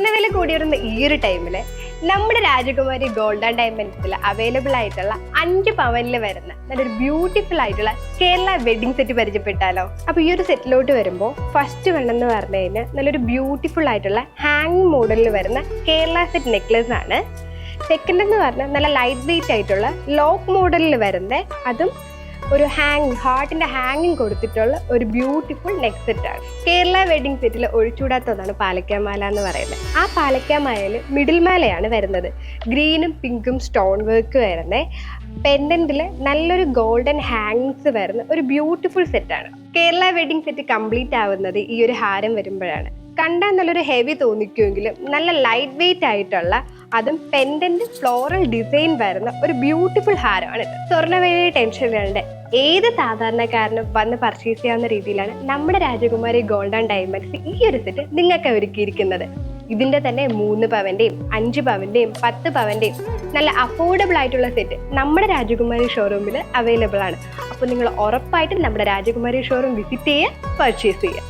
സ്വർണവില കൂടിയിരുന്ന ഈ ഒരു ടൈമിൽ നമ്മുടെ രാജകുമാരി ഗോൾഡൻ ഡയമണ്ട്സിൽ അവൈലബിൾ ആയിട്ടുള്ള അഞ്ച് പവനിൽ വരുന്ന നല്ലൊരു ബ്യൂട്ടിഫുൾ ആയിട്ടുള്ള കേരള വെഡിങ് സെറ്റ് പരിചയപ്പെട്ടാലോ? അപ്പൊ ഈ ഒരു സെറ്റിലോട്ട് വരുമ്പോൾ ഫസ്റ്റ് വേണമെന്ന് പറഞ്ഞു കഴിഞ്ഞാൽ നല്ലൊരു ബ്യൂട്ടിഫുൾ ആയിട്ടുള്ള ഹാങ് മോഡലിൽ വരുന്ന കേരള സെറ്റ് നെക്ലസ് ആണ്. സെക്കൻഡ് എന്ന് പറഞ്ഞാൽ നല്ല ലൈറ്റ് വെയിറ്റ് ആയിട്ടുള്ള ലോക്ക് മോഡലിൽ വരുന്ന അതും ഒരു ഹാങ് ഹാർട്ടിന്റെ ഹാങ്ങിങ് കൊടുത്തിട്ടുള്ള ഒരു ബ്യൂട്ടിഫുൾ നെക്ക് സെറ്റ് ആണ്. കേരള വെഡിങ് സെറ്റിൽ ഒഴിച്ചുകൂടാത്തതാണ് പാലക്കാമാല എന്ന് പറയുന്നത്. ആ പാലക്കാമാലയിൽ മിഡിൽ മാലയാണ് വരുന്നത്. ഗ്രീനും പിങ്കും സ്റ്റോൺ വർക്ക് വരുന്നത് പെൻഡന്റിൽ നല്ലൊരു ഗോൾഡൻ ഹാങ്സ് വരുന്ന ഒരു ബ്യൂട്ടിഫുൾ സെറ്റാണ് കേരള വെഡിങ് സെറ്റ് കംപ്ലീറ്റ് ആവുന്നത് ഈ ഒരു ഹാരം വരുമ്പോഴാണ്. കണ്ടാൽ നല്ലൊരു ഹെവി തോന്നിക്കുമെങ്കിലും നല്ല ലൈറ്റ് വെയിറ്റ് ആയിട്ടുള്ള അതും പെൻഡന്റ് ഫ്ലോറൽ ഡിസൈൻ വരുന്ന ഒരു ബ്യൂട്ടിഫുൾ ഹാരമാണ് ഇത്. സ്വർണവേലി ടെൻഷനുകളുടെ ഏത് സാധാരണക്കാരനും വന്ന് പർച്ചേസ് ചെയ്യാവുന്ന രീതിയിലാണ് നമ്മുടെ രാജകുമാരി ഗോൾഡൻ ഡയമണ്ട്സ് ഈ ഒരു സെറ്റ് നിങ്ങൾക്ക് ഒരുക്കിയിരിക്കുന്നത്. ഇതിന്റെ തന്നെ മൂന്ന് പവന്റെയും അഞ്ച് പവന്റെയും പത്ത് പവന്റെയും നല്ല അഫോർഡബിൾ ആയിട്ടുള്ള സെറ്റ് നമ്മുടെ രാജകുമാരി ഷോറൂമിൽ അവൈലബിൾ ആണ്. അപ്പോൾ നിങ്ങൾ ഉറപ്പായിട്ടും നമ്മുടെ രാജകുമാരി ഷോറൂം വിസിറ്റ് ചെയ്യുക പർച്ചേസ് ചെയ്യുക